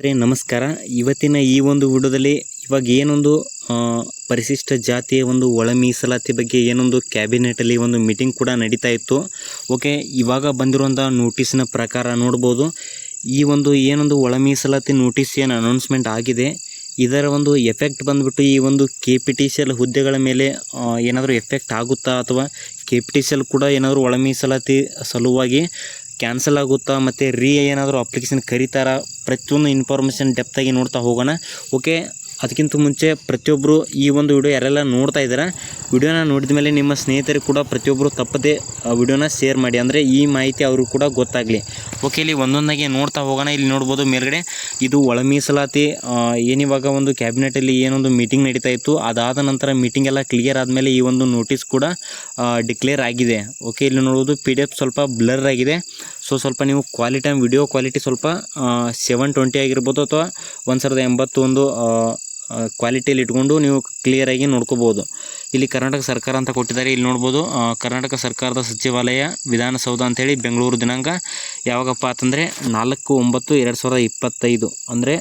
ಸ್ನೇಹಿತರೆ, ನಮಸ್ಕಾರ. ಇವತ್ತಿನ ಈ ಒಂದು ವಿಡಿಯೋದಲ್ಲಿ ಇವಾಗ ಏನೊಂದು ಪರಿಶಿಷ್ಟ ಜಾತಿಯ ಒಂದು ಒಳ ಮೀಸಲಾತಿ ಬಗ್ಗೆ ಏನೊಂದು ಕ್ಯಾಬಿನೆಟಲ್ಲಿ ಒಂದು ಮೀಟಿಂಗ್ ಕೂಡ ನಡೀತಾ ಇತ್ತು. ಓಕೆ, ಇವಾಗ ಬಂದಿರುವಂಥ ನೋಟಿಸಿನ ಪ್ರಕಾರ ನೋಡ್ಬೋದು. ಈ ಒಂದು ಏನೊಂದು ಒಳ ಮೀಸಲಾತಿ ನೋಟಿಸ್ ಏನು ಅನೌನ್ಸ್ಮೆಂಟ್ ಆಗಿದೆ. ಇದರ ಒಂದು ಎಫೆಕ್ಟ್ ಬಂದ್ಬಿಟ್ಟು ಈ ಒಂದು K P T C L ಹುದ್ದೆಗಳ ಮೇಲೆ ಏನಾದರೂ ಎಫೆಕ್ಟ್ ಆಗುತ್ತಾ ಅಥವಾ K P T C L ಕೂಡ ಏನಾದರೂ ಒಳ ಮೀಸಲಾತಿ ಸಲುವಾಗಿ ಕ್ಯಾನ್ಸಲ್ ಆಗುತ್ತಾ ಮತ್ತು ರೀ ಏನಾದರೂ ಅಪ್ಲಿಕೇಶನ್ ಕರೀತಾರ? ಪ್ರತಿಯೊಂದು ಇನ್ಫಾರ್ಮೇಷನ್ ಡೆಪ್ತಾಗಿ ನೋಡ್ತಾ ಹೋಗೋಣ. ಓಕೆ ಅದಕ್ಕಿಂತ ಮುಂಚೆ ಪ್ರತಿಯೊಬ್ಬರು ಈ ಒಂದು ವಿಡಿಯೋ ಯಾರೆಲ್ಲ ನೋಡ್ತಾ ಇದ್ದೀರಾ ವಿಡಿಯೋನ ನೋಡಿದ ಮೇಲೆ ನಿಮ್ಮ ಸ್ನೇಹಿತರಿಗೆ ಕೂಡ ಪ್ರತಿಯೊಬ್ಬರು ತಪ್ಪದೇ ವಿಡಿಯೋನ ಶೇರ್ ಮಾಡಿ. ಅಂದರೆ ಈ ಮಾಹಿತಿ ಅವ್ರಿಗೆ ಕೂಡ ಗೊತ್ತಾಗಲಿ. ಓಕೆ ಇಲ್ಲಿ ಒಂದೊಂದಾಗಿ ನೋಡ್ತಾ ಹೋಗೋಣ. ಇಲ್ಲಿ ನೋಡ್ಬೋದು ಮೇಲ್ಗಡೆ ಇದು ಒಳ ಮೀಸಲಾತಿ ಏನಿವಾಗ ಒಂದು ಕ್ಯಾಬಿನೆಟಲ್ಲಿ ಏನೊಂದು ಮೀಟಿಂಗ್ ನಡೀತಾ ಇತ್ತು, ಅದಾದ ನಂತರ ಮೀಟಿಂಗ್ ಎಲ್ಲ ಕ್ಲಿಯರ್ ಆದಮೇಲೆ ಈ ಒಂದು ನೋಟಿಸ್ ಕೂಡ ಡಿಕ್ಲೇರ್ ಆಗಿದೆ. ಓಕೆ ಇಲ್ಲಿ ನೋಡ್ಬೋದು ಪಿ ಸ್ವಲ್ಪ ಬ್ಲರ್ ಆಗಿದೆ. ಸೊ ಸ್ವಲ್ಪ ನೀವು ಕ್ವಾಲಿಟಿ ವಿಡಿಯೋ ಕ್ವಾಲಿಟಿ ಸ್ವಲ್ಪ ಸೆವೆನ್ ಟ್ವೆಂಟಿ ಆಗಿರ್ಬೋದು ಅಥವಾ ಒಂದು ಸಾವಿರದ ಎಂಬತ್ತೊಂದು ಕ್ವಾಲಿಟಿಯಲ್ಲಿ ಇಟ್ಕೊಂಡು ನೀವು ಕ್ಲಿಯರಾಗಿ ನೋಡ್ಕೋಬೋದು. ಇಲ್ಲಿ ಕರ್ನಾಟಕ ಸರ್ಕಾರ ಅಂತ ಕೊಟ್ಟಿದ್ದಾರೆ, ಇಲ್ಲಿ ನೋಡ್ಬೋದು. ಕರ್ನಾಟಕ ಸರ್ಕಾರದ ಸಚಿವಾಲಯ ವಿಧಾನಸೌಧ ಅಂತೇಳಿ ಬೆಂಗಳೂರು ದಿನಾಂಕ ಯಾವಾಗಪ್ಪ ಅಂತಂದರೆ ನಾಲ್ಕು ಒಂಬತ್ತು, ಎರಡು ಸಾವಿರದ ಇಪ್ಪತ್ತೈದು. ಅಂದರೆ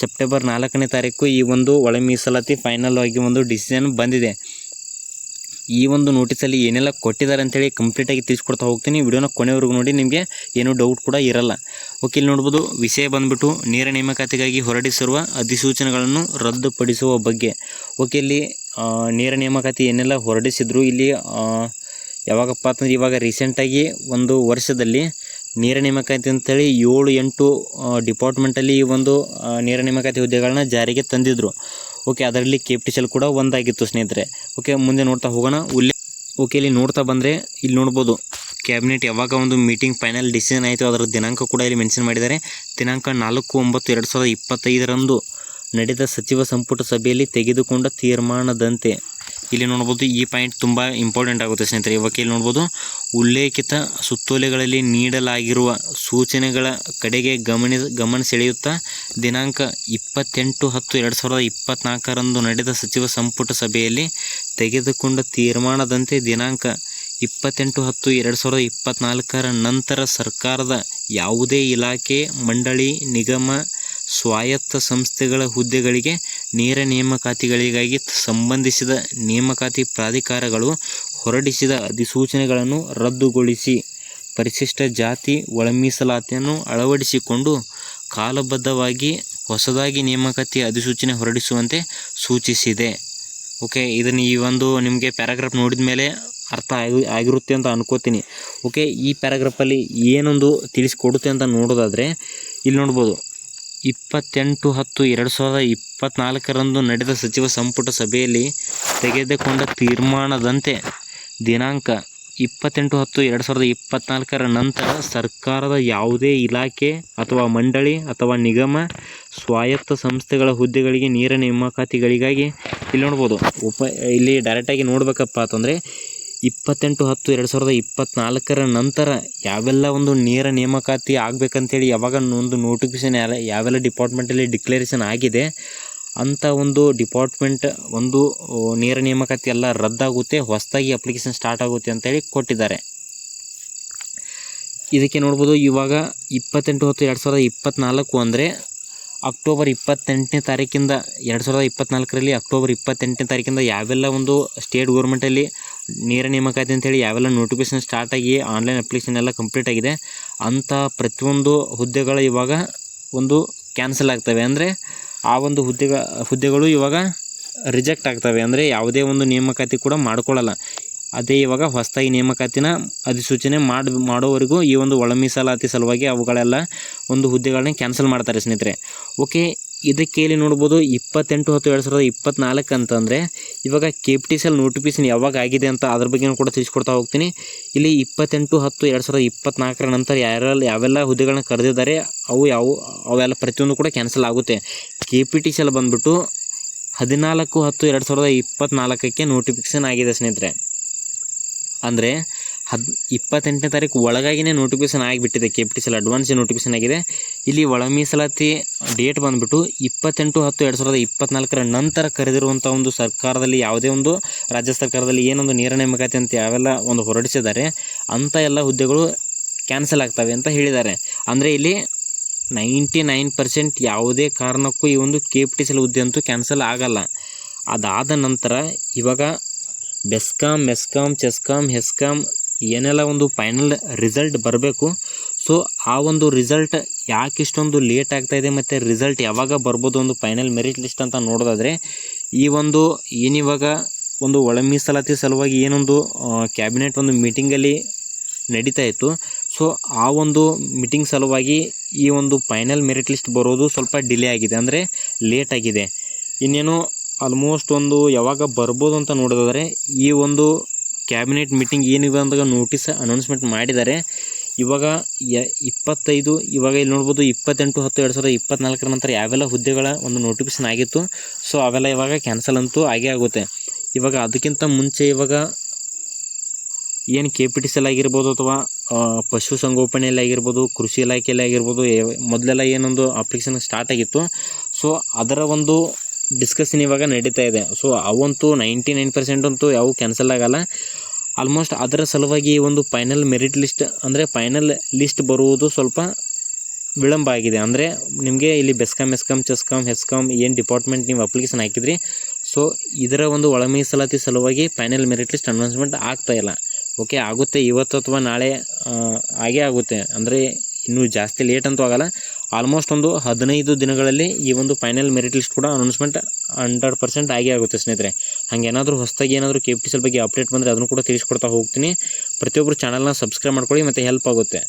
ಸೆಪ್ಟೆಂಬರ್ ನಾಲ್ಕನೇ ತಾರೀಕು ಈ ಒಂದು ಒಳ ಮೀಸಲಾತಿ ಫೈನಲ್ ಆಗಿ ಒಂದು ಡಿಸಿಷನ್ ಬಂದಿದೆ. ಈ ಒಂದು ನೋಟಿಸಲ್ಲಿ ಏನೆಲ್ಲ ಕೊಟ್ಟಿದ್ದಾರೆ ಅಂತೇಳಿ ಕಂಪ್ಲೀಟಾಗಿ ತಿಳಿಸ್ಕೊಡ್ತಾ ಹೋಗ್ತೀನಿ. ವಿಡಿಯೋನ ಕೊನೆವರೆಗೂ ನೋಡಿ, ನಿಮಗೆ ಏನೂ ಡೌಟ್ ಕೂಡ ಇರಲ್ಲ. ಓಕೆ ಇಲ್ಲಿ ನೋಡ್ಬೋದು, ವಿಷಯ ಬಂದ್ಬಿಟ್ಟು ನೇರ ನೇಮಕಾತಿಗಾಗಿ ಹೊರಡಿಸಿರುವ ಅಧಿಸೂಚನೆಗಳನ್ನು ರದ್ದುಪಡಿಸುವ ಬಗ್ಗೆ. ಓಕೆ ಇಲ್ಲಿ ನೇರ ನೇಮಕಾತಿ ಏನೆಲ್ಲ ಹೊರಡಿಸಿದ್ರು, ಇಲ್ಲಿ ಯಾವಾಗಪ್ಪ ಅಂತಂದ್ರೆ ಇವಾಗ ರೀಸೆಂಟಾಗಿ ಒಂದು ವರ್ಷದಲ್ಲಿ ನೇರ ನೇಮಕಾತಿ ಅಂತೇಳಿ ಏಳು ಎಂಟು ಡಿಪಾರ್ಟ್ಮೆಂಟಲ್ಲಿ ಈ ಒಂದು ನೇರ ನೇಮಕಾತಿ ಹುದ್ದೆಗಳನ್ನ ಜಾರಿಗೆ ತಂದಿದ್ರು. ಓಕೆ ಅದರಲ್ಲಿ K P T C L ಕೂಡ ಒಂದಾಗಿತ್ತು ಸ್ನೇಹಿತರೆ. ಓಕೆ ಮುಂದೆ ನೋಡ್ತಾ ಹೋಗೋಣ. ಉಲ್ಲೇಖ ಓಕೆ ಇಲ್ಲಿ ನೋಡ್ತಾ ಬಂದರೆ ಇಲ್ಲಿ ನೋಡ್ಬೋದು ಕ್ಯಾಬಿನೆಟ್ ಯಾವಾಗ ಒಂದು ಮೀಟಿಂಗ್ ಫೈನಲ್ ಡಿಸಿಷನ್ ಆಯಿತು ಅದರ ದಿನಾಂಕ ಕೂಡ ಇಲ್ಲಿ ಮೆನ್ಷನ್ ಮಾಡಿದ್ದಾರೆ. ದಿನಾಂಕ ನಾಲ್ಕು ಒಂಬತ್ತು ಎರಡು ಸಾವಿರದ ಇಪ್ಪತ್ತೈದರಂದು ನಡೆದ ಸಚಿವ ಸಂಪುಟ ಸಭೆಯಲ್ಲಿ ತೆಗೆದುಕೊಂಡ ತೀರ್ಮಾನದಂತೆ. ಇಲ್ಲಿ ನೋಡ್ಬೋದು ಈ ಪಾಯಿಂಟ್ ತುಂಬ ಇಂಪಾರ್ಟೆಂಟ್ ಆಗುತ್ತೆ ಸ್ನೇಹಿತರೆ. ಇವಾಗ ಇಲ್ಲಿ ನೋಡ್ಬೋದು ಉಲ್ಲೇಖಿತ ಸುತ್ತೋಲೆಗಳಲ್ಲಿ ನೀಡಲಾಗಿರುವ ಸೂಚನೆಗಳ ಕಡೆಗೆ ಗಮನ ಗಮನ ಸೆಳೆಯುತ್ತಾ ದಿನಾಂಕ ಇಪ್ಪತ್ತೆಂಟು ಹತ್ತು ಎರಡು ಸಾವಿರದ ಇಪ್ಪತ್ತ್ನಾಲ್ಕರಂದು ನಡೆದ ಸಚಿವ ಸಂಪುಟ ಸಭೆಯಲ್ಲಿ ತೆಗೆದುಕೊಂಡ ತೀರ್ಮಾನದಂತೆ ದಿನಾಂಕ ಇಪ್ಪತ್ತೆಂಟು ಹತ್ತು ಎರಡು ಸಾವಿರದ ಇಪ್ಪತ್ತ್ನಾಲ್ಕರ ನಂತರ ಸರ್ಕಾರದ ಯಾವುದೇ ಇಲಾಖೆ, ಮಂಡಳಿ, ನಿಗಮ, ಸ್ವಾಯತ್ತ ಸಂಸ್ಥೆಗಳ ಹುದ್ದೆಗಳಿಗೆ ನೇರ ನೇಮಕಾತಿಗಳಿಗಾಗಿ ಸಂಬಂಧಿಸಿದ ನೇಮಕಾತಿ ಪ್ರಾಧಿಕಾರಗಳು ಹೊರಡಿಸಿದ ಅಧಿಸೂಚನೆಗಳನ್ನು ರದ್ದುಗೊಳಿಸಿ. ಪರಿಶಿಷ್ಟ ಜಾತಿ ಒಳಮೀಸಲಾತಿಯನ್ನು ಅಳವಡಿಸಿಕೊಂಡು ಕಾಲಬದ್ಧವಾಗಿ ಹೊಸದಾಗಿ ನೇಮಕಾತಿ ಅಧಿಸೂಚನೆ ಹೊರಡಿಸುವಂತೆ ಸೂಚಿಸಿದೆ. ಓಕೆ, ಇದನ್ನು ಈ ಒಂದು ನಿಮಗೆ ಪ್ಯಾರಾಗ್ರಾಫ್ ನೋಡಿದ ಮೇಲೆ ಅರ್ಥ ಆಗಿ, ಆಗಿರುತ್ತೆ ಅಂತ ಅನ್ಕೋತೀನಿ. ಓಕೆ, ಈ ಪ್ಯಾರಾಗ್ರಾಫಲ್ಲಿ ಏನೊಂದು ತಿಳಿಸ್ಕೊಡುತ್ತೆ ಅಂತ ನೋಡೋದಾದರೆ, ಇಲ್ಲಿ ನೋಡ್ಬೋದು. ಇಪ್ಪತ್ತೆಂಟು ಹತ್ತು ಎರಡು ಸಾವಿರದ ಇಪ್ಪತ್ತ್ನಾಲ್ಕರಂದು ನಡೆದ ಸಚಿವ ಸಂಪುಟ ಸಭೆಯಲ್ಲಿ ತೆಗೆದುಕೊಂಡ ತೀರ್ಮಾನದಂತೆ ದಿನಾಂಕ ಇಪ್ಪತ್ತೆಂಟು ಹತ್ತು ಎರಡು ಸಾವಿರದ ಇಪ್ಪತ್ತ್ನಾಲ್ಕರ ನಂತರ ಸರ್ಕಾರದ ಯಾವುದೇ ಇಲಾಖೆ ಅಥವಾ ಮಂಡಳಿ ಅಥವಾ ನಿಗಮ ಸ್ವಾಯತ್ತ ಸಂಸ್ಥೆಗಳ ಹುದ್ದೆಗಳಿಗೆ ನೇರ ನೇಮಕಾತಿಗಳಿಗಾಗಿ ಇಲ್ಲಿ ನೋಡ್ಬೋದು. ಉಪ ಇಲ್ಲಿ ಡೈರೆಕ್ಟಾಗಿ ನೋಡ್ಬೇಕಪ್ಪ ಅಂತಂದರೆ ಇಪ್ಪತ್ತೆಂಟು ಹತ್ತು ಎರಡು ಸಾವಿರದ ಇಪ್ಪತ್ತ್ನಾಲ್ಕರ ನಂತರ ಯಾವೆಲ್ಲ ಒಂದು ನೇರ ನೇಮಕಾತಿ ಆಗಬೇಕಂತೇಳಿ ಯಾವಾಗ ಒಂದು ನೋಟಿಫಿಕೇಷನ್ ಯಾವೆಲ್ಲ ಡಿಪಾರ್ಟ್ಮೆಂಟಲ್ಲಿ ಡಿಕ್ಲರೇಷನ್ ಆಗಿದೆ ಅಂಥ ಒಂದು ಡಿಪಾರ್ಟ್ಮೆಂಟ್ ಒಂದು ನೇರ ನೇಮಕಾತಿ ಎಲ್ಲ ರದ್ದಾಗುತ್ತೆ, ಹೊಸದಾಗಿ ಅಪ್ಲಿಕೇಶನ್ ಸ್ಟಾರ್ಟ್ ಆಗುತ್ತೆ ಅಂತೇಳಿ ಕೊಟ್ಟಿದ್ದಾರೆ. ಇದಕ್ಕೆ ನೋಡ್ಬೋದು, ಇವಾಗ ಇಪ್ಪತ್ತೆಂಟು ಹತ್ತು ಎರಡು ಸಾವಿರದ ಇಪ್ಪತ್ತ್ನಾಲ್ಕು ಅಂದರೆ ಅಕ್ಟೋಬರ್ ಇಪ್ಪತ್ತೆಂಟನೇ ತಾರೀಕಿಂದ, ಎರಡು ಸಾವಿರದ ಇಪ್ಪತ್ತ್ನಾಲ್ಕರಲ್ಲಿ ಅಕ್ಟೋಬರ್ ಇಪ್ಪತ್ತೆಂಟನೇ ತಾರೀಕಿಂದ ಯಾವೆಲ್ಲ ಒಂದು ಸ್ಟೇಟ್ ಗೌರ್ಮೆಂಟಲ್ಲಿ ನೇರ ನೇಮಕಾತಿ ಅಂತೇಳಿ ಯಾವೆಲ್ಲ ನೋಟಿಫಿಕೇಶನ್ ಸ್ಟಾರ್ಟ್ ಆಗಿ ಆನ್ಲೈನ್ ಅಪ್ಲಿಕೇಶನ್ ಎಲ್ಲ ಕಂಪ್ಲೀಟ್ ಆಗಿದೆ, ಅಂಥ ಪ್ರತಿಯೊಂದು ಹುದ್ದೆಗಳು ಇವಾಗ ಒಂದು ಕ್ಯಾನ್ಸಲ್ ಆಗ್ತವೆ. ಅಂದರೆ ಆ ಒಂದು ಹುದ್ದೆಗ, ಹುದ್ದೆಗಳು ಇವಾಗ ರಿಜೆಕ್ಟ್ ಆಗ್ತವೆ. ಅಂದರೆ ಯಾವುದೇ ಒಂದು ನೇಮಕಾತಿ ಕೂಡ ಮಾಡಿಕೊಳ್ಳಲ್ಲ. ಅದೇ ಇವಾಗ ಹೊಸದಾಗಿ ನೇಮಕಾತಿನ ಅಧಿಸೂಚನೆ ಮಾಡಿ, ಮಾಡೋವರೆಗೂ ಈ ಒಂದು ಒಳ ಮೀಸಲಾತಿ ಸಲುವಾಗಿ ಅವುಗಳೆಲ್ಲ ಒಂದು ಹುದ್ದೆಗಳನ್ನ ಕ್ಯಾನ್ಸಲ್ ಮಾಡ್ತಾರೆ ಸ್ನೇಹಿತರೆ. ಓಕೆ ಇದಕ್ಕೆ ಇಲ್ಲಿ ನೋಡ್ಬೋದು ಇಪ್ಪತ್ತೆಂಟು ಹತ್ತು ಎರಡು ಸಾವಿರದ ಇಪ್ಪತ್ತ್ನಾಲ್ಕು ಅಂತಂದರೆ ಇವಾಗ K P T C L notification ಯಾವಾಗ ಆಗಿದೆ ಅಂತ ಅದ್ರ ಬಗ್ಗೆನೂ ಕೂಡ ತಿಳಿಸ್ಕೊಡ್ತಾ ಹೋಗ್ತೀನಿ. ಇಲ್ಲಿ ಇಪ್ಪತ್ತೆಂಟು, ಹತ್ತು, ಎರಡು ಸಾವಿರದ ಇಪ್ಪತ್ತ್ನಾಲ್ಕರ ನಂತರ ಯಾರೆಲ್ಲ ಯಾವೆಲ್ಲ ಹುದ್ದೆಗಳನ್ನ ಕರೆದಿದ್ದಾರೆ, ಅವು ಯಾವ ಅವೆಲ್ಲ ಪ್ರತಿಯೊಂದು ಕೂಡ ಕ್ಯಾನ್ಸಲ್ ಆಗುತ್ತೆ. K P T C L ಬಂದುಬಿಟ್ಟು ಹದಿನಾಲ್ಕು, ಹತ್ತು, ಎರಡು ಸಾವಿರದ ಇಪ್ಪತ್ತ್ನಾಲ್ಕಕ್ಕೆ ನೋಟಿಫಿಕೇಶನ್ ಆಗಿದೆ ಸ್ನೇಹಿತರೆ. ಅಂದರೆ ಹದ್, ಇಪ್ಪತ್ತೆಂಟನೇ ತಾರೀಕು ಒಳಗಾಗಿನೇ ನೋಟಿಫಿಕೇಶನ್ ಆಗಿಬಿಟ್ಟಿದೆ K P T C advance notification ಆಗಿದೆ. ಇಲ್ಲಿ ಒಳ ಮೀಸಲಾತಿ ಡೇಟ್ ಬಂದುಬಿಟ್ಟು ಇಪ್ಪತ್ತೆಂಟು ಹತ್ತು ಎರಡು ಸಾವಿರದ ಇಪ್ಪತ್ನಾಲ್ಕರ ನಂತರ ಕರೆದಿರುವಂಥ ಒಂದು ಸರ್ಕಾರದಲ್ಲಿ ಯಾವುದೇ ಒಂದು ರಾಜ್ಯ ಸರ್ಕಾರದಲ್ಲಿ ಏನೊಂದು ನೇರ ನೇಮಕಾತಿ ಅಂತ ಯಾವೆಲ್ಲ ಒಂದು ಹೊರಡಿಸಿದ್ದಾರೆ ಅಂಥ ಎಲ್ಲ ಹುದ್ದೆಗಳು ಕ್ಯಾನ್ಸಲ್ ಆಗ್ತವೆ ಅಂತ ಹೇಳಿದ್ದಾರೆ. ಅಂದರೆ ಇಲ್ಲಿ ನೈಂಟಿ ನೈನ್ ಪರ್ಸೆಂಟ್ ಯಾವುದೇ ಕಾರಣಕ್ಕೂ ಈ ಒಂದು ಕೆ ಪಿ ಟಿ ಸಿಲ್ ಹುದ್ದೆ ಅಂತೂ ಕ್ಯಾನ್ಸಲ್ ಆಗಲ್ಲ. ಅದಾದ ನಂತರ ಇವಾಗ ಬೆಸ್ಕಾಂ, ಮೆಸ್ಕಾಂ, ಚೆಸ್ಕಾಂ ಹೆಸ್ಕಾಮ್ ಏನೆಲ್ಲ ಒಂದು ಫೈನಲ್ ರಿಸಲ್ಟ್ ಬರಬೇಕು. ಸೊ ಆ ಒಂದು ರಿಸಲ್ಟ್ ಯಾಕೆ ಇಷ್ಟೊಂದು ಲೇಟ್ ಆಗ್ತಾಯಿದೆ ಮತ್ತು ರಿಸಲ್ಟ್ ಯಾವಾಗ ಬರ್ಬೋದು ಒಂದು ಫೈನಲ್ ಮೆರಿಟ್ ಲಿಸ್ಟ್ ಅಂತ ನೋಡೋದಾದರೆ, ಈ ಒಂದು, ಏನಿವಾಗ ಒಂದು ಒಳ ಮೀಸಲಾತಿ ಸಲುವಾಗಿ ಏನೊಂದು ಕ್ಯಾಬಿನೆಟ್ ಒಂದು ಮೀಟಿಂಗಲ್ಲಿ ನಡೀತಾ ಇತ್ತು. ಸೊ ಆ ಒಂದು ಮೀಟಿಂಗ್ ಸಲುವಾಗಿ ಈ ಒಂದು ಫೈನಲ್ ಮೆರಿಟ್ ಲಿಸ್ಟ್ ಬರೋದು ಸ್ವಲ್ಪ ಡಿಲೇ ಆಗಿದೆ. ಅಂದರೆ ಲೇಟ್ ಆಗಿದೆ. ಇನ್ನೇನು ಆಲ್ಮೋಸ್ಟ್ ಒಂದು ಯಾವಾಗ ಬರ್ಬೋದು ಅಂತ ನೋಡೋದಾದರೆ, ಈ ಒಂದು ಕ್ಯಾಬಿನೆಟ್ ಮೀಟಿಂಗ್ ಏನಿದೆ ಅಂದಾಗ ನೋಟಿಸ್ ಅನೌನ್ಸ್ಮೆಂಟ್ ಮಾಡಿದ್ದಾರೆ. ಇವಾಗ ಯ ಇಪ್ಪತ್ತೈದು, ಇವಾಗ ಇಲ್ಲಿ ನೋಡ್ಬೋದು ಇಪ್ಪತ್ತೆಂಟು, ಹತ್ತು, ಎರಡು ಸಾವಿರದ ಇಪ್ಪತ್ತ್ನಾಲ್ಕರ ನಂತರ ಯಾವೆಲ್ಲ ಹುದ್ದೆಗಳ ಒಂದು ನೋಟಿಫಿಕೇಶನ್ ಆಗಿತ್ತು ಸೊ ಅವೆಲ್ಲ ಇವಾಗ ಕ್ಯಾನ್ಸಲ್ ಅಂತೂ ಆಗೇ ಆಗುತ್ತೆ. ಇವಾಗ ಅದಕ್ಕಿಂತ ಮುಂಚೆ ಇವಾಗ ಏನು ಕೆ ಪಿ ಟಿ ಸಿ ಆಗಿರ್ಬೋದು ಅಥವಾ ಪಶುಸಂಗೋಪನೆಯಲ್ಲಿ ಆಗಿರ್ಬೋದು, ಕೃಷಿ ಇಲಾಖೆಯಲ್ಲಿ ಆಗಿರ್ಬೋದು ಮೊದಲೆಲ್ಲ ಏನೊಂದು ಅಪ್ಲಿಕೇಶನ್ ಸ್ಟಾರ್ಟ್ ಆಗಿತ್ತು. ಸೊ ಅದರ ಒಂದು ಡಿಸ್ಕಷನ್ ಇವಾಗ ನಡೀತಾ ಇದೆ. ಸೊ ಅವಂತೂ ನೈಂಟಿ ನೈನ್ ಪರ್ಸೆಂಟ್ ಅಂತೂ ಯಾವ ಕ್ಯಾನ್ಸಲ್ ಆಗಲ್ಲ. ಆಲ್ಮೋಸ್ಟ್ ಅದರ ಸಲುವಾಗಿ ಒಂದು ಫೈನಲ್ ಮೆರಿಟ್ ಲಿಸ್ಟ್ ಅಂದರೆ ಫೈನಲ್ ಲಿಸ್ಟ್ ಬರುವುದು ಸ್ವಲ್ಪ ವಿಳಂಬ ಆಗಿದೆ. ಅಂದರೆ ನಿಮಗೆ ಇಲ್ಲಿ ಬೆಸ್ಕಾಮ್ ಎಸ್ಕಾಮ್ ಚೆಸ್ಕಾಮ್ ಹೆಸ್ಕಾಮ್ ಏನು ಡಿಪಾರ್ಟ್ಮೆಂಟ್ ನೀವು ಅಪ್ಲಿಕೇಶನ್ ಹಾಕಿದ್ರಿ ಸೊ ಇದರ ಒಂದು ಒಳಮೀಸಲಾತಿ ಸಲುವಾಗಿ ಫೈನಲ್ ಮೆರಿಟ್ ಲಿಸ್ಟ್ ಅನೌನ್ಸ್ಮೆಂಟ್ ಆಗ್ತಾ ಇಲ್ಲ. ಓಕೆ ಆಗುತ್ತೆ ಇವತ್ತು ಅಥವಾ ನಾಳೆ ಹಾಗೇ ಆಗೇ ಆಗುತ್ತೆ. ಅಂದರೆ ಇನ್ನೂ ಜಾಸ್ತಿ ಲೇಟ್ ಅಂತೂ ಆಗಲ್ಲ. ಆಲ್ಮೋಸ್ಟ್ ಒಂದು ಹದಿನೈದು ದಿನಗಳಲ್ಲಿ ಈ ಒಂದು ಫೈನಲ್ ಮೆರಿಟ್ ಲಿಸ್ಟ್ ಕೂಡ ಅನೌನ್ಸ್ಮೆಂಟ್ ಹಂಡ್ರೆಡ್ ಪರ್ಸೆಂಟ್ ಆಗೇ ಆಗುತ್ತೆ ಸ್ನೇಹಿತರೆ. ಹಾಗೇನಾದರೂ ಹೊಸದಾಗಿ ಏನಾದರೂ ಕೆ ಪಿ ಟಿ ಬಗ್ಗೆ ಅಪ್ಡೇಟ್ ಬಂದರೆ ಅದನ್ನು ಕೂಡ ತಿಳಿಸ್ಕೊಡ್ತಾ ಹೋಗ್ತೀನಿ. ಪ್ರತಿಯೊಬ್ಬರು ಚಾನಲ್ನ ಸಬ್ಸ್ಕ್ರೈಬ್ ಮಾಡ್ಕೊಳ್ಳಿ ಮತ್ತು ಹೆಲ್ಪ್ ಆಗುತ್ತೆ.